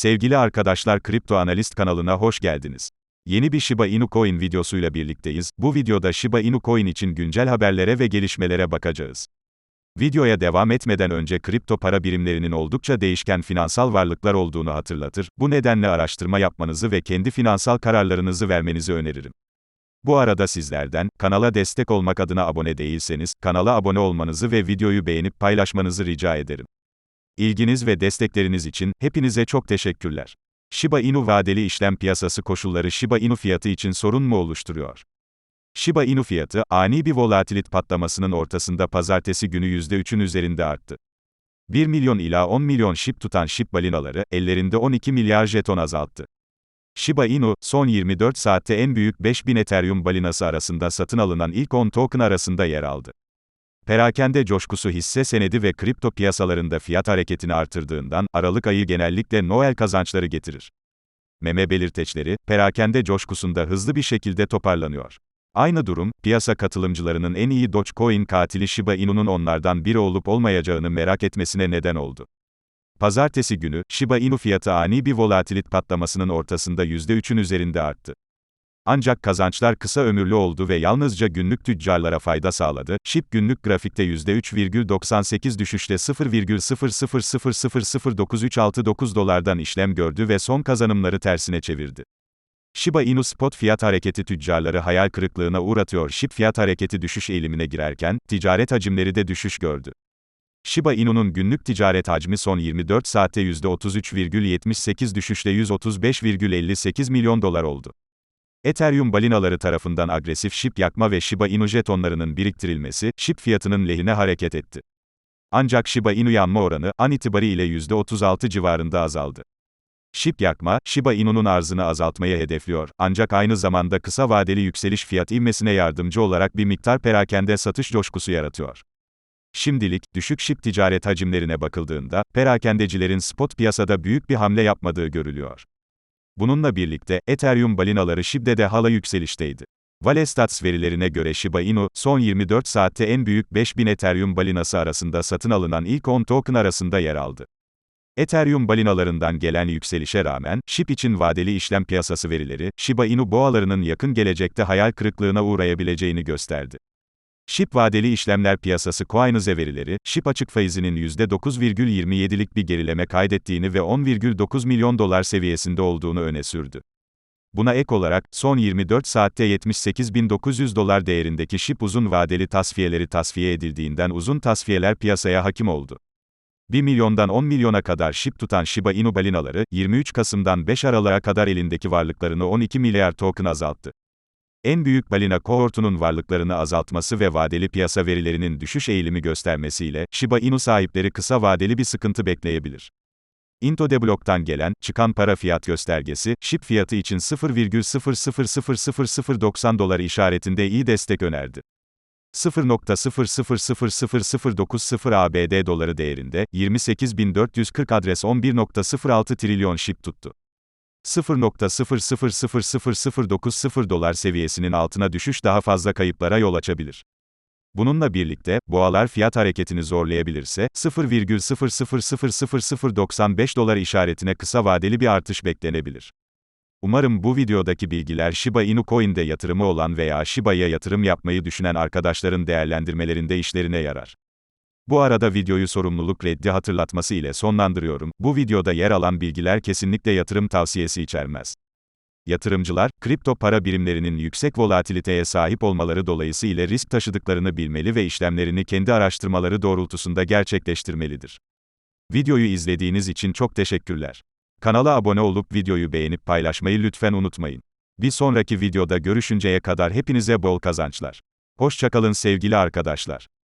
Sevgili arkadaşlar Kripto Analist kanalına hoş geldiniz. Yeni bir Shiba Inu Coin videosuyla birlikteyiz. Bu videoda Shiba Inu Coin için güncel haberlere ve gelişmelere bakacağız. Videoya devam etmeden önce kripto para birimlerinin oldukça değişken finansal varlıklar olduğunu hatırlatır. Bu nedenle araştırma yapmanızı ve kendi finansal kararlarınızı vermenizi öneririm. Bu arada sizlerden, kanala destek olmak adına abone değilseniz, kanala abone olmanızı ve videoyu beğenip paylaşmanızı rica ederim. İlginiz ve destekleriniz için hepinize çok teşekkürler. Shiba Inu vadeli işlem piyasası koşulları Shiba Inu fiyatı için sorun mu oluşturuyor? Shiba Inu fiyatı, ani bir volatilit patlamasının ortasında pazartesi günü %3'ün üzerinde arttı. 1 milyon ila 10 milyon SHIB tutan SHIB balinaları, ellerinde 12 milyar jeton azalttı. Shiba Inu, son 24 saatte en büyük 5000 Ethereum balinası arasında satın alınan ilk 10 token arasında yer aldı. Perakende coşkusu hisse senedi ve kripto piyasalarında fiyat hareketini artırdığından, Aralık ayı genellikle Noel kazançları getirir. Meme belirteçleri, perakende coşkusunda hızlı bir şekilde toparlanıyor. Aynı durum, piyasa katılımcılarının en iyi Dogecoin katili Shiba Inu'nun onlardan biri olup olmayacağını merak etmesine neden oldu. Pazartesi günü, Shiba Inu fiyatı ani bir volatilit patlamasının ortasında %3'ün üzerinde arttı. Ancak kazançlar kısa ömürlü oldu ve yalnızca günlük tüccarlara fayda sağladı. SHIB günlük grafikte %3,98 düşüşle 0,00000939 dolardan işlem gördü ve son kazanımları tersine çevirdi. Shiba Inu spot fiyat hareketi tüccarları hayal kırıklığına uğratıyor. SHIB fiyat hareketi düşüş eğilimine girerken, ticaret hacimleri de düşüş gördü. Shiba Inu'nun günlük ticaret hacmi son 24 saatte %33,78 düşüşle 135,58 milyon dolar oldu. Ethereum balinaları tarafından agresif SHIB yakma ve Shiba Inu jetonlarının biriktirilmesi, SHIB fiyatının lehine hareket etti. Ancak Shiba Inu yanma oranı, an itibariyle %36 civarında azaldı. SHIB yakma, Shiba Inu'nun arzını azaltmayı hedefliyor, ancak aynı zamanda kısa vadeli yükseliş fiyat ivmesine yardımcı olarak bir miktar perakende satış coşkusu yaratıyor. Şimdilik, düşük SHIB ticaret hacimlerine bakıldığında, perakendecilerin spot piyasada büyük bir hamle yapmadığı görülüyor. Bununla birlikte, Ethereum balinaları SHIB'de de hala yükselişteydi. Valestats verilerine göre Shiba Inu, son 24 saatte en büyük 5000 Ethereum balinası arasında satın alınan ilk 10 token arasında yer aldı. Ethereum balinalarından gelen yükselişe rağmen, SHIB için vadeli işlem piyasası verileri, Shiba Inu boğalarının yakın gelecekte hayal kırıklığına uğrayabileceğini gösterdi. SHIB vadeli işlemler piyasası Coinbase verileri, SHIB açık faizinin %9,27'lik bir gerileme kaydettiğini ve 10,9 milyon dolar seviyesinde olduğunu öne sürdü. Buna ek olarak, son 24 saatte 78.900 dolar değerindeki SHIB uzun vadeli tasfiyeleri tasfiye edildiğinden uzun tasfiyeler piyasaya hakim oldu. 1 milyondan 10 milyona kadar SHIB tutan Shiba Inu balinaları, 23 Kasım'dan 5 Aralık'a kadar elindeki varlıklarını 12 milyar token azalttı. En büyük balina kohortunun varlıklarını azaltması ve vadeli piyasa verilerinin düşüş eğilimi göstermesiyle, Shiba Inu sahipleri kısa vadeli bir sıkıntı bekleyebilir. Intodeblock'tan gelen, çıkan para fiyat göstergesi, SHIB fiyatı için 0,000090 dolar işaretinde iyi destek önerdi. 0.000090 ABD doları değerinde, 28.440 adres 11.06 trilyon SHIB tuttu. 0.000090 dolar seviyesinin altına düşüş daha fazla kayıplara yol açabilir. Bununla birlikte, boğalar fiyat hareketini zorlayabilirse, 0,000095 dolar işaretine kısa vadeli bir artış beklenebilir. Umarım bu videodaki bilgiler Shiba Inu Coin'de yatırımı olan veya Shiba'ya yatırım yapmayı düşünen arkadaşların değerlendirmelerinde işlerine yarar. Bu arada videoyu sorumluluk reddi hatırlatması ile sonlandırıyorum. Bu videoda yer alan bilgiler kesinlikle yatırım tavsiyesi içermez. Yatırımcılar, kripto para birimlerinin yüksek volatiliteye sahip olmaları dolayısıyla risk taşıdıklarını bilmeli ve işlemlerini kendi araştırmaları doğrultusunda gerçekleştirmelidir. Videoyu izlediğiniz için çok teşekkürler. Kanala abone olup videoyu beğenip paylaşmayı lütfen unutmayın. Bir sonraki videoda görüşünceye kadar hepinize bol kazançlar. Hoşçakalın sevgili arkadaşlar.